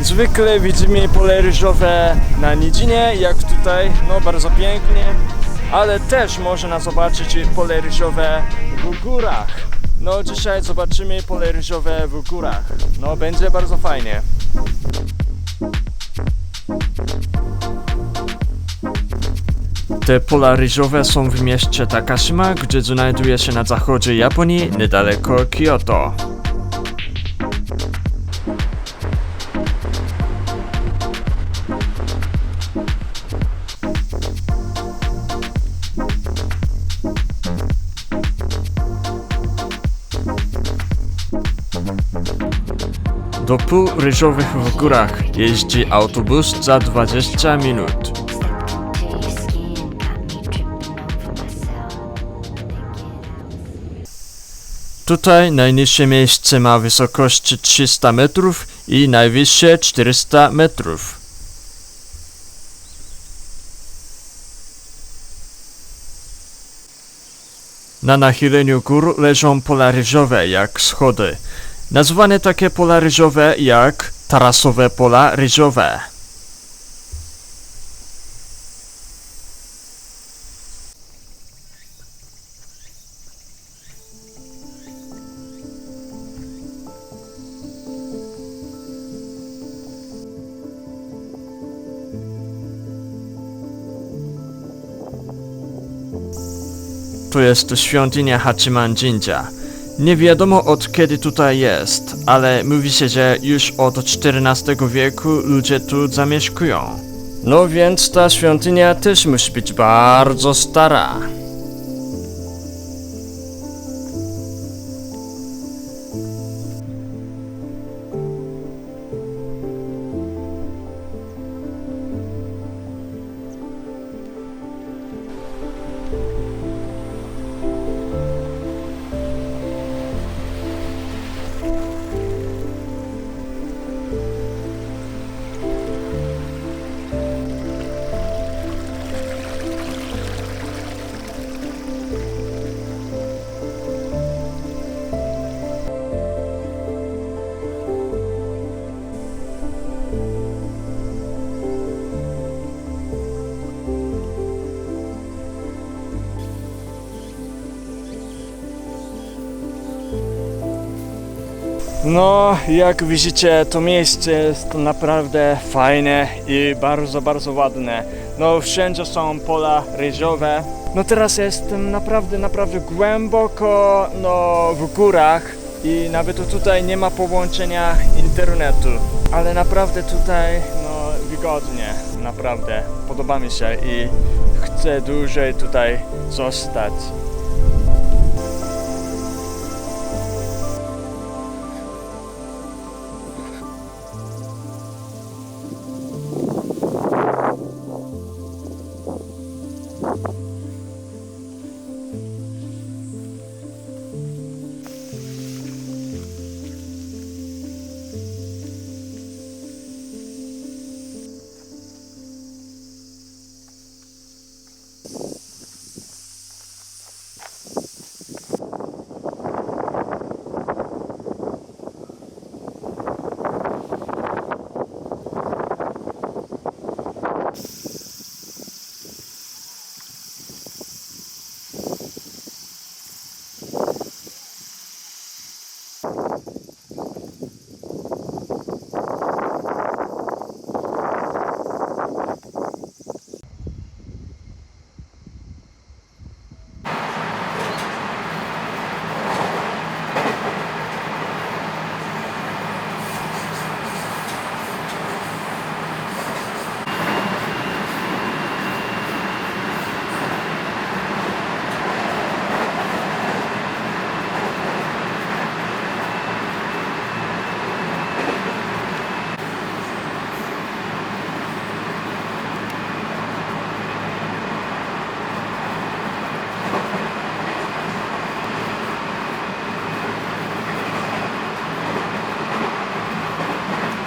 Zwykle widzimy pole ryżowe na Nidzinie, jak tutaj, no bardzo pięknie, ale też można zobaczyć pole ryżowe w górach. No dzisiaj zobaczymy pole ryżowe w górach. No będzie bardzo fajnie. Te pola ryżowe są w mieście Takashima, gdzie znajduje się na zachodzie Japonii, niedaleko Kyoto. Do pół ryżowych w górach jeździ autobus za 20 minut. Tutaj najniższe miejsce ma wysokość 300 metrów i najwyższe 400 metrów. Na nachyleniu gór leżą pola ryżowe jak schody. Nazwane takie pola ryżowe jak tarasowe pola ryżowe. To jest świątynia Hachiman Jinja. Nie wiadomo od kiedy tutaj jest, ale mówi się, że już od XIV wieku ludzie tu zamieszkują. No więc ta świątynia też musi być bardzo stara. No, jak widzicie, to miejsce jest naprawdę fajne i bardzo, bardzo ładne. No, wszędzie są pola ryżowe. No teraz jestem naprawdę, naprawdę głęboko, no, w górach i nawet tutaj nie ma połączenia internetu. Ale naprawdę tutaj, no, wygodnie, naprawdę. Podoba mi się i chcę dłużej tutaj zostać.